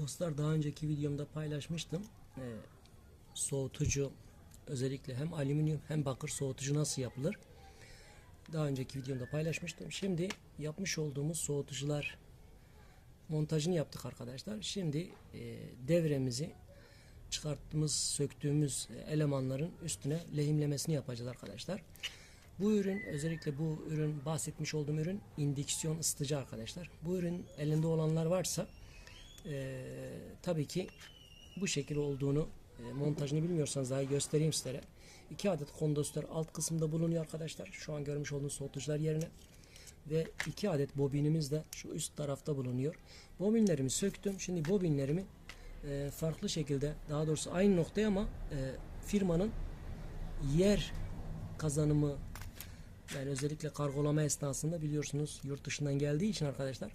Dostlar daha önceki videomda paylaşmıştım. Ee, soğutucu özellikle hem alüminyum hem bakır soğutucu nasıl yapılır? Daha önceki videomda paylaşmıştım. Şimdi yapmış olduğumuz soğutucular montajını yaptık arkadaşlar. Şimdi e, devremizi çıkarttığımız, söktüğümüz elemanların üstüne lehimlemesini yapacağız arkadaşlar. Bu ürün özellikle bu ürün bahsetmiş olduğum ürün indüksiyon ısıtıcı arkadaşlar. Bu ürün elinde olanlar varsa e, tabii ki bu şekil olduğunu e, montajını bilmiyorsanız daha göstereyim sizlere. İki adet kondansatör alt kısımda bulunuyor arkadaşlar. Şu an görmüş olduğunuz soğutucular yerine. Ve iki adet bobinimiz de şu üst tarafta bulunuyor. Bobinlerimi söktüm. Şimdi bobinlerimi e, farklı şekilde daha doğrusu aynı noktaya ama e, firmanın yer kazanımı yani özellikle kargolama esnasında biliyorsunuz yurt dışından geldiği için arkadaşlar